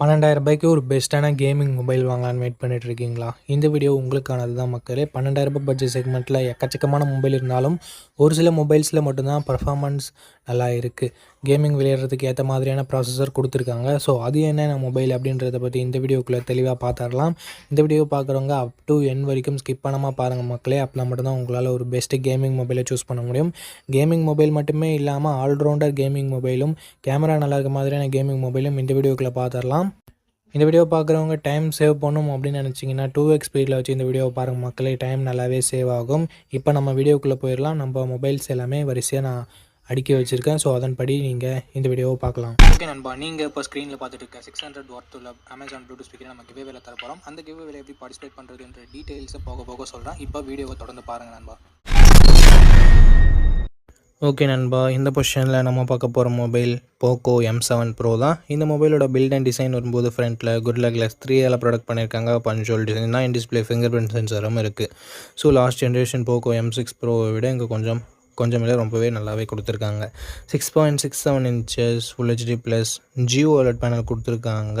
பன்னெண்டாயிரம் ரூபாய்க்கு ஒரு பெஸ்ட்டான கேமிங் மொபைல் வாங்கலான்னு வெயிட் பண்ணிட்டு இருக்கீங்களா இந்த வீடியோ உங்களுக்கானது தான் மக்களே. பன்னெண்டாயிரம் ரூபாய் பட்ஜெட் செக்மெண்ட்டில் எக்கச்சக்கமான மொபைல் இருந்தாலும் ஒரு சில மொபைல்ஸில் மட்டும்தான் பர்ஃபார்மன்ஸ் நல்லா இருக்குது கேமிங் விளையாடுறதுக்கு ஏற்ற மாதிரியான ப்ராசஸர் கொடுத்துருக்காங்க. ஸோ அது என்னென்ன மொபைல் அப்படின்றத பற்றி இந்த வீடியோக்குள்ளே தெளிவாக பார்த்துடலாம் இந்த வீடியோ பார்க்குறவங்க அப் டு என் வரைக்கும் ஸ்கிப் பண்ணாமல் பாருங்கள் மக்களே. அப்போ மட்டும்தான் உங்களால் ஒரு பெஸ்ட்டு கேமிங் மொபைலை சூஸ் பண்ண முடியும். கேமிங் மொபைல் மட்டுமே இல்லாமல் ஆல்ரவுண்டர் கேமிங் மொபைலும் கேமரா நல்லா இருக்க மாதிரியான கேமிங் மொபைலும் இந்த வீடியோக்குள்ளே பார்த்துடலாம் இந்த வீடியோ பார்க்குறவங்க டைம் சேவ் பண்ணும் அப்படின்னு நினச்சிங்கன்னா டூ எக்ஸ் ஸ்பீடில் வச்சு இந்த வீடியோவை பாருங்கள் மக்களே. டைம் நல்லாவே சேவ் ஆகும். இப்போ நம்ம வீடியோக்குள்ளே போயிடலாம் நம்ம மொபைல்ஸ் எல்லாமே வரிசையாக நான் அடுக்கி வச்சுருக்கேன். ஸோ அதன்படி நீங்கள் இந்த வீடியோவை பார்க்கலாம். ஓகே நண்பா நீங்கள் இப்போ ஸ்க்ரீனில் பார்த்துட்டு இருக்க சிக்ஸ் ஹண்ட்ரட் ஒர்த் உள்ள அமேசான் ப்ளூடூத் ஸ்பீக்கர் நம்ம கிவே வேலை தர போகிறோம் அந்த கிவே வேலை எப்படி பார்ட்டிசிபேட் பண்ணுறதுன்ற டீட்டெயில்ஸை போக போக சொல்கிறேன் இப்போ வீடியோவை தொடர்ந்து பாருங்கள் நண்பா. ஓகே நண்பா இந்த பொசிஷனில் நம்ம பார்க்க போகிற mobile Poco M seven pro தான். இந்த மொபைலோட பில்ட் அண்ட் டிசைன் வரும்போது ஃப்ரண்ட்டில் குட்ல கிளாஸ் த்ரீ எல்லாம் ப்ராடக்ட் பண்ணியிருக்காங்க பஞ்சோல் டிசைன் தான். இன் டிஸ்பிளே ஃபிங்கர் பிரிண்ட் சென்சரும் இருக்குது so last generation Poco M six ப்ரோவை விட இங்கே கொஞ்சம் கொஞ்சம் இல்லை ரொம்பவே நல்லாவே கொடுத்துருக்காங்க. Six point six seven inches full HD plus Jio அலர்ட் பேனல் கொடுத்துருக்காங்க.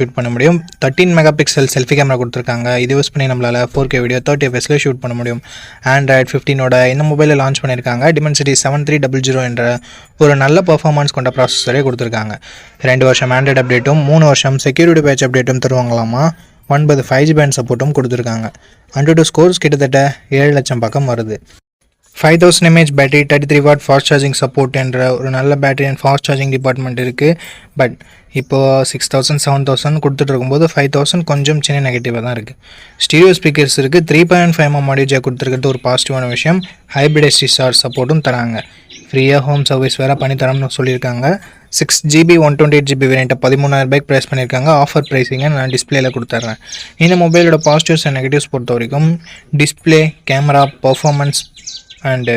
ஷூட் பண்ண முடியும். Thirteen mega pixel selfie camera கொடுத்துருக்காங்க. இது யூஸ் பண்ணி நம்மளால் ஃபோர் கே வீடியோ தேர்ட்டி எஃப்எஸ்ல ஷூட் பண்ண முடியும். ஆண்ட்ராய்ட் ஃபிஃப்டினோட இந்த மொபைலில் லான்ச் பண்ணியிருக்காங்க. Dimensity seven three double zero என்ற ஒரு நல்ல பர்ஃபார்மன்ஸ் கொண்ட ப்ராசஸரே கொடுத்துருக்காங்க. ரெண்டு வருஷம் ஆண்ட்ராய்ட் அப்டேட்டும் மூணு வருஷம் செக்யூரிட்டி பேட்ச் அப்டேட்டும் தருவாங்களாமா? ஒன்பது ஃபைவ் ஜி பேண்ட் சப்போர்ட்டும் கொடுத்துருக்காங்க. ஹண்ட்ரட் டூ ஸ்கோர்ஸ் கிட்டத்தட்ட ஏழு லட்சம் பக்கம் வருது. Five thousand M A H battery thirty three watt fast charging support என்ற ஒரு நல்ல battery and fast charging department இருக்குது பட் இப்போது சிக்ஸ் தௌசண்ட் செவன் தௌசண்ட் கொடுத்துட்டு இருக்கும்போது ஃபைவ் தௌசண்ட் கொஞ்சம் சின்ன நெகட்டிவாக தான் இருக்குது ஸ்டீரியோ ஸ்பீக்கர்ஸ் இருக்குது three point five M audio கொடுத்துருக்கிறது ஒரு பாசிட்டிவான விஷயம். ஹைப்ரிட் எஸ்டி சப்போர்ட்டும் தராங்க. ஃப்ரீயாக ஹோம் சர்வீஸ் வேறு பண்ணித்தரோம்னு சொல்லியிருக்காங்க. Six GB one twenty eight GB வேரியண்ட்டை பதிமூணாயிரம் ரூபாய்க்கு ப்ரைஸ் பண்ணியிருக்காங்க. ஆஃபர் ப்ரைஸிங்கை நான் டிஸ்பிளேல கொடுத்துட்றேன். இந்த மொபைலோட பாசிட்டிவ்ஸ் அண்ட் நெகட்டிவ்ஸ் பொறுத்த வரைக்கும் display camera performance and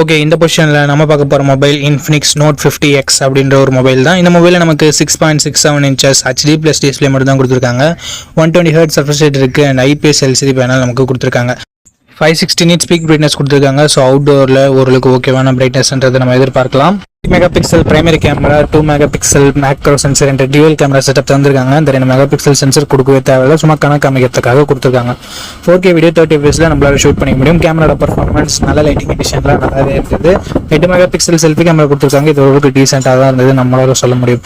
okay இந்த பொசிஷனில் நம்ம பார்க்க போகிற mobile Infinix Note fifty X அப்படின்ற ஒரு மொபைல் தான். இந்த மொபைலில் நமக்கு six point six seven inches HD plus display மட்டும் தான் கொடுத்துருக்காங்க. One twenty hertz surface rate இருக்குது அண்ட் ஐபிஎஸ் எல்சிடி பேனல் நமக்கு கொடுத்துருக்காங்க. Five sixty nit peak brightness கொடுத்துருக்காங்க. ஸோ அவுட்டோரில் ஓரளவுக்கு ஓகேவான பிரைட்னஸ்ன்றதை நம்ம எதிர்பார்க்கலாம். Megapixel primary camera two megapixel macro sensor என்ற டியூவல் கேமரா செட்டப் தந்திருக்காங்க. இந்த ரெண்டு மெகா பிக்சல் சென்சர் கொடுக்கவே தேவையில்ல. சும்மா கணக்கு அமைக்கிறதுக்காக கொடுத்துருக்காங்க. ஃபோர் கே வீடியோ தேர்ட்டி ஃபேஸில் நம்மளால ஷூட் பண்ணிக்க முடியும். கேமராட பர்ஃபார்மன்ஸ் நல்ல லைட்டிங் கண்டிஷன்லாம் நல்லாவே இருக்குது. எட்டு மெகா பிக்சல் செல்ஃபி கேமரா கொடுத்துருக்காங்க. இது ஓரளவுக்கு டீசெண்டாக தான் இருந்தது. நம்மளால சொல்ல முடியும்.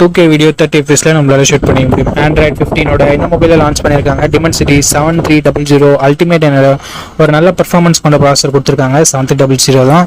டூ கே வீடியோ தேர்ட்டி எஃப்எஸில் நம்மளால ஷூட் பண்ணிக்க முடியும். ஆண்ட்ராய்ட் ஃபிஃப்டினோட இந்த மொபைலில் லான்ச் பண்ணியிருக்காங்க. Dimensity seven three double zero ultimate என்னோட ஒரு நல்ல பர்ஃபார்மன்ஸ் கொண்ட ப்ராசர் கொடுத்துருக்காங்க. செவன் த்ரீ டபுள் ஜீரோ தான்.